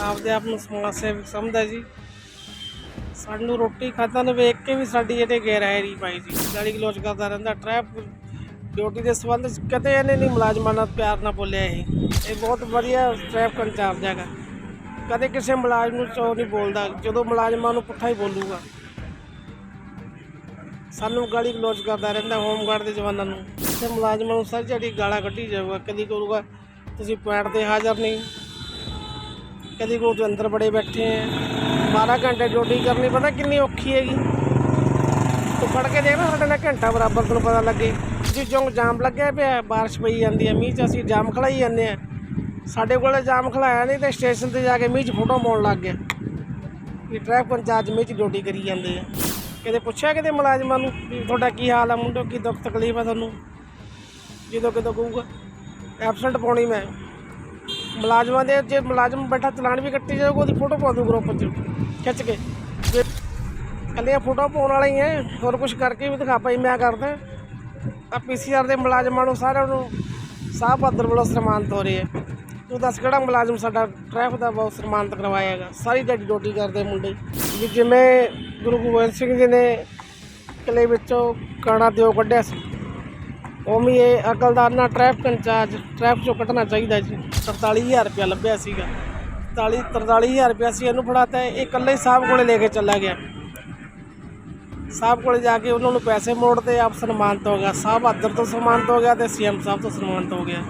ਆਪਦੇ ਆਪ ਨੂੰ ਸਮਾਜ ਸੇਵਕ ਸਮਝਦਾ ਜੀ। ਸਾਨੂੰ ਰੋਟੀ ਖਾਧਾ ਨੂੰ ਵੇਖ ਕੇ ਵੀ ਸਾਡੀ ਇਹਨੇ ਗੈਰਹਾਇਰੀ ਪਾਈ ਜੀ। ਗਾਲੀ ਗਲੋਚ ਕਰਦਾ ਰਹਿੰਦਾ ਟ੍ਰੈਫਿਕ ਡਿਊਟੀ ਦੇ ਸੰਬੰਧ 'ਚ ਕਦੇ ਇਹਨੇ ਨਹੀਂ ਮੁਲਾਜ਼ਮਾਂ ਨਾਲ ਪਿਆਰ ਨਾਲ ਬੋਲਿਆ ਇਹ। ਇਹ ਬਹੁਤ ਵਧੀਆ ਟ੍ਰੈਫਿਕ ਇੰਚਾਰਜ ਹੈਗਾ। ਕਦੇ ਕਿਸੇ ਮੁਲਾਜ਼ਮ ਨੂੰ ਚੋ ਨਹੀਂ ਬੋਲਦਾ, ਜਦੋਂ ਮੁਲਾਜ਼ਮਾਂ ਨੂੰ ਪੁੱਠਾ ਹੀ ਬੋਲੂਗਾ। ਸਾਨੂੰ ਗਾਲੀ ਗਲੋਚ ਕਰਦਾ ਰਹਿੰਦਾ ਹੋਮਗਾਰਡ ਦੇ ਜਵਾਨਾਂ ਨੂੰ। ਤੇ ਮੁਲਾਜ਼ਮਾਂ ਨੂੰ ਸਰ ਜਿਹੜੀ ਗਾਲਾਂ ਕੱਢੀ ਜਾਊਗਾ, ਕਦੀ ਕਹੂਗਾ, ਤੁਸੀਂ ਪੁਆਇੰਟ ਤੇ ਹਾਜ਼ਰ ਨਹੀਂ। ਕਦੀ ਕਹੂ ਤੂੰ ਅੰਦਰ ਬੜੇ ਬੈਠੇ ਆ। 12 ਘੰਟੇ ਡਿਊਟੀ ਕਰਨੀ, ਪਤਾ ਕਿੰਨੀ ਔਖੀ ਹੈਗੀ। ਤੂੰ ਫੜ ਕੇ ਦੇਖ ਨਾ, ਸਾਡੇ ਨਾਲ ਘੰਟਾ ਬਰਾਬਰ ਤੈਨੂੰ ਪਤਾ ਲੱਗੇ। ਜੀ ਚੌਂਕ ਜਾਮ ਲੱਗਿਆ ਪਿਆ, ਬਾਰਿਸ਼ ਪਈ ਜਾਂਦੀ ਹੈ ਮੀਂਹ 'ਚ ਅਸੀਂ ਜਾਮ ਖਲਾਈ ਜਾਂਦੇ ਆ। ਸਾਡੇ ਕੋਲੇ ਜਾਮ ਖਲਾਇਆ ਨਹੀਂ ਤੇ ਸਟੇਸ਼ਨ ਤੇ ਜਾ ਕੇ ਮੀਂਹ 'ਚ ਫੋਟੋ ਪਾਉਣ ਲੱਗ ਗਿਆ। ਵੀ ਟ੍ਰੈਫਿਕ ਇੰਚਾਰਜ ਮੀਂਹ 'ਚ ਡਿਊਟੀ ਕਰੀ ਜਾਂਦੇ ਆ। ਕਦੇ ਪੁੱਛਿਆ ਕਿਤੇ ਮੁਲਾਜ਼ਮਾਂ ਨੂੰ ਵੀ ਤੁਹਾਡਾ ਕੀ ਹਾਲ ਆ, ਮੁੰਡੋ, ਕੀ ਦੁੱਖ ਤਕਲੀਫ ਆ ਤੁਹਾਨੂੰ? ਜਦੋਂ ਕਿਦੋਂ ਕਹੂਗਾ। ਐਬਸੈਂਟ ਪਾਉਣੀ ਮੈਂ। ਮੁਲਾਜ਼ਮਾਂ ਦੇ ਜੇ ਮੁਲਾਜ਼ਮ ਬੈਠਾ, ਚਲਾਨ ਵੀ ਕੱਟੀ ਜਾਊਗਾ, ਉਹਦੀ ਫੋਟੋ ਪਾ ਦੂ ਗਰੁੱਪ 'ਚ, ਖਿੱਚ ਕੇ। ਜੇ ਕੱਲੀਆਂ ਫੋਟੋ ਪਾਉਣ ਵਾਲਾ ਹੀ ਹੈ ਹੋਰ ਕੁਝ ਕਰਕੇ ਵੀ ਦਿਖਾ ਪਾਈ ਮੈਂ ਕਰਦਾ। ਆ ਪੀਸੀਆਰ ਦੇ ਮੁਲਾਜ਼ਮਾਂ ਨੂੰ ਸਾਰਿਆਂ ਨੂੰ ਸਾਹ ਬਹਾਦਰ ਵੱਲੋਂ ਸਨਮਾਨਿਤ ਹੋ ਰਹੀ ਹੈ ਤੂੰ ਦੱਸ ਕਿਹੜਾ ਮੁਲਾਜ਼ਮ ਸਾਡਾ ਟ੍ਰੈਫਿਕ ਦਾ ਬਹੁਤ ਸਨਮਾਨਿਤ ਕਰਵਾਇਆ ਹੈਗਾ ਸਾਰੀ ਦਿਹਾੜੀ ਡਿਊਟੀ ਕਰਦੇ ਮੁੰਡੇ। ਵੀ ਜਿਵੇਂ ਗੁਰੂ ਗੋਬਿੰਦ ਸਿੰਘ ਜੀ ਨੇ ਕਿਲੇ ਵਿੱਚੋਂ ਕਾਣਾ ਦਿਓ ਕੱਢਿਆ ਸੀ, ਉਵੇਂ ਇਹ ਅਕਲਦਾਰ ਨਾਲ ਟ੍ਰੈਫਿਕ ਇੰਚਾਰਜ ਟ੍ਰੈਫਿਕ ਚੋਂ ਕੱਢਣਾ ਚਾਹੀਦਾ ਜੀ। 43000 ਰੁਪਇਆ ਲੱਭਿਆ ਸੀਗਾ। 43 43000 ਰੁਪਇਆ ਸੀ, ਇਹਨੂੰ ਫੜਾਤਾ ਇਹ ਇਕੱਲੇ ਸਾਹਿਬ ਕੋਲੇ ਲੈ ਕੇ ਚੱਲਾ ਗਿਆ। ਸਾਹਿਬ ਕੋਲੇ ਜਾ ਕੇ ਉਹਨਾਂ ਨੂੰ ਪੈਸੇ ਮੋੜਤੇ ਆਪ ਸਨਮਾਨਿਤ ਹੋ ਗਿਆ। ਸਾਹਿਬ ਆਦਰ ਤੋਂ ਸਨਮਾਨਿਤ ਹੋ ਗਿਆ ਤੇ ਸੀਐਮ ਸਾਹਿਬ ਤੋਂ ਸਨਮਾਨਿਤ ਹੋ ਗਿਆ।